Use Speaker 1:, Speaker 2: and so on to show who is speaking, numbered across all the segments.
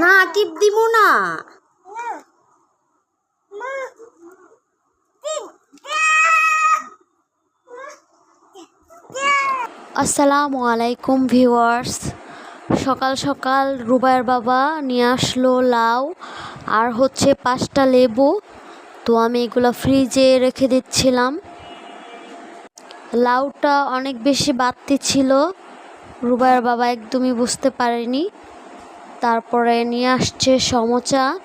Speaker 1: না, টিপ দিব না। আসসালামু আলাইকুম, ভিউয়ার্স। সকাল সকাল রুবায়ের বাবা নিয়ে আসলো লাউ, আর হচ্ছে পাঁচটা লেবু। তো আমি এগুলো ফ্রিজে রেখে দিচ্ছিলাম। লাউটা অনেক বেশি বাড়তি ছিল। রুবায়ের বাবা একদমই বুঝতে পারেনি। তারপরে নিয়ে আসছে সমোচা,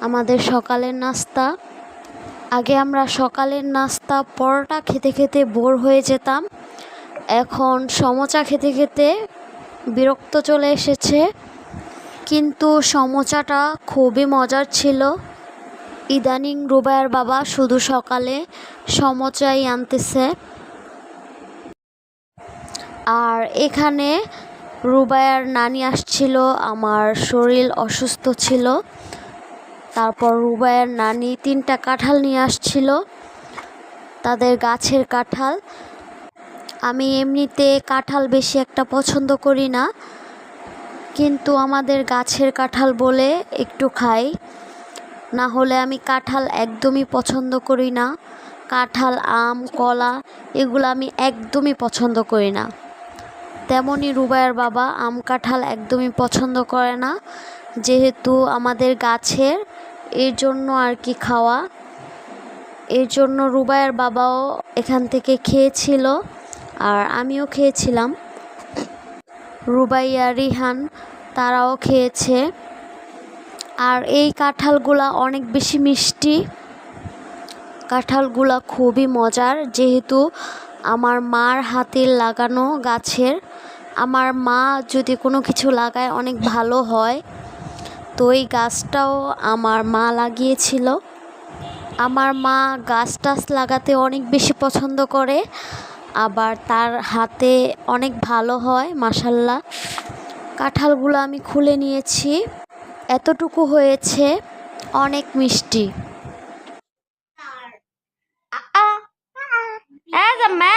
Speaker 1: আমাদের সকালের নাস্তা। আগে আমরা সকালের নাস্তা পরোটা খেতে খেতে বোর হয়ে যেতাম। এখন সমচা খেতে খেতে বিরক্ত চলে এসেছে। কিন্তু সমোচাটা খুবই মজার ছিল। ইদানিং রুবায়ের বাবা শুধু সকালে সমোচাই আনতেছে। আর এখানে রুবায়ার নানি আসছিল, আমার শরীর অসুস্থ ছিল। তারপর রুবায়ের নানি তিনটা কাঁঠাল নিয়ে আসছিল, তাদের গাছের কাঁঠাল। আমি এমনিতে কাঁঠাল বেশি একটা পছন্দ করি না, কিন্তু আমাদের গাছের কাঁঠাল বলে একটু খাই। না হলে আমি কাঁঠাল একদমই পছন্দ করি না। কাঁঠাল, আম, কলা, এগুলো আমি একদমই পছন্দ করি না। তেমনই রুবায়ের বাবা আম কাঁঠাল একদমই পছন্দ করে না, যেহেতু আমাদের গাছের এর জন্য আর কি খাওয়া। এর জন্য রুবায়ের বাবাও এখান থেকে খেয়েছিল আর আমিও খেয়েছিলাম। রুবাইয়া রিহান তারাও খেয়েছে। আর এই কাঁঠালগুলা অনেক বেশি মিষ্টি। কাঁঠালগুলা খুবই মজার, যেহেতু আমার মার হাতের লাগানো গাছের আমার মা যদি কোনো কিছু লাগায় অনেক ভালো হয়। তো এই গাছটাও আমার মা লাগিয়েছিল। আমার মা গাছ টাছ লাগাতে অনেক বেশি পছন্দ করে। আবার তার হাতে অনেক ভালো হয় মাসাল্লাহ কাঁঠালগুলো আমি খুলে নিয়েছি। এতটুকু হয়েছে। অনেক মিষ্টি।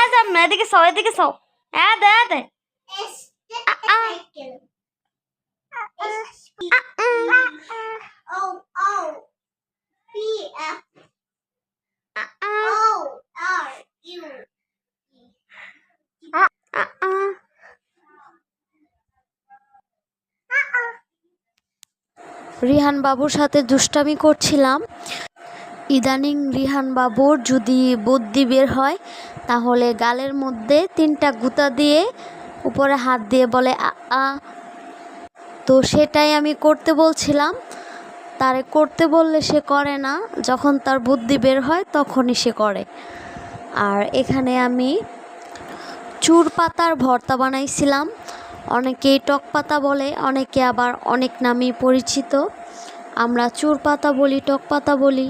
Speaker 2: ädem, এদিকে সও এদিকে
Speaker 3: O R U
Speaker 1: রিহান বাবুর সাথে দুষ্টামি করছিলাম। ইদানিং রিহান বাবুর যদি বুদ্ধি বের হয়, তাহলে গালের মধ্যে তিনটা গুতা দিয়ে উপরে হাত দিয়ে বলে, আ তো সেটাই আমি করতে বলছিলাম। তারে করতে বললে সে করে না। যখন তার বুদ্ধি বের হয় তখনই সে করে। আর এখানে আমি চুর পাতার ভর্তা বানাইছিলাম। অনেকেই টক পাতা বলে, অনেকে আবার অনেক নামে পরিচিত। আমরা চুর পাতা বলি, টক পাতা বলি।